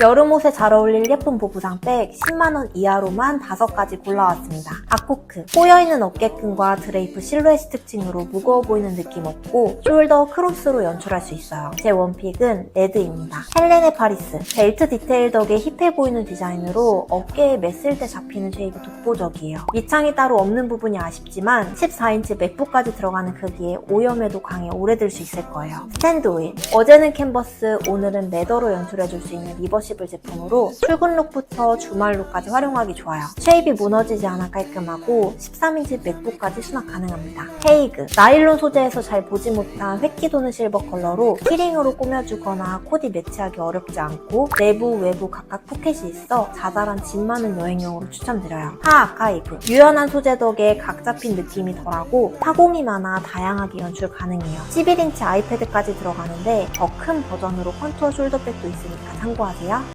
여름 옷에 잘 어울릴 예쁜 보부상 백 10만원 이하로만 5가지 골라왔습니다. 아코크, 꼬여있는 어깨끈과 드레이프 실루엣 특징으로 무거워 보이는 느낌 없고 숄더 크로스로 연출할 수 있어요. 제 원픽은 레드입니다. 헬레네 파리스, 벨트 디테일 덕에 힙해 보이는 디자인으로 어깨에 맸을 때 잡히는 쉐입이 독보적이에요. 밑창이 따로 없는 부분이 아쉽지만 14인치 맥북까지 들어가는 크기에 오염에도 강해 오래 들 수 있을 거예요. 스탠드 오일, 어제는 캔버스, 오늘은 레더로 연출해줄 수 있는 리버 시블 제품으로 출근 룩부터 주말 룩까지 활용하기 좋아요. 쉐입이 무너지지 않아 깔끔하고 13인치 맥북까지 수납 가능합니다. 헤이그, 나일론 소재에서 잘 보지 못한 획기 도는 실버 컬러로 키링으로 꾸며주거나 코디 매치하기 어렵지 않고 내부, 외부 각각 포켓이 있어 자잘한 짐 많은 여행용으로 추천드려요. 하 아카이브, 유연한 소재 덕에 각 잡힌 느낌이 덜하고 파공이 많아 다양하게 연출 가능해요. 11인치 아이패드까지 들어가는데 더 큰 버전으로 컨투어 숄더백도 있으니까 참고하세요.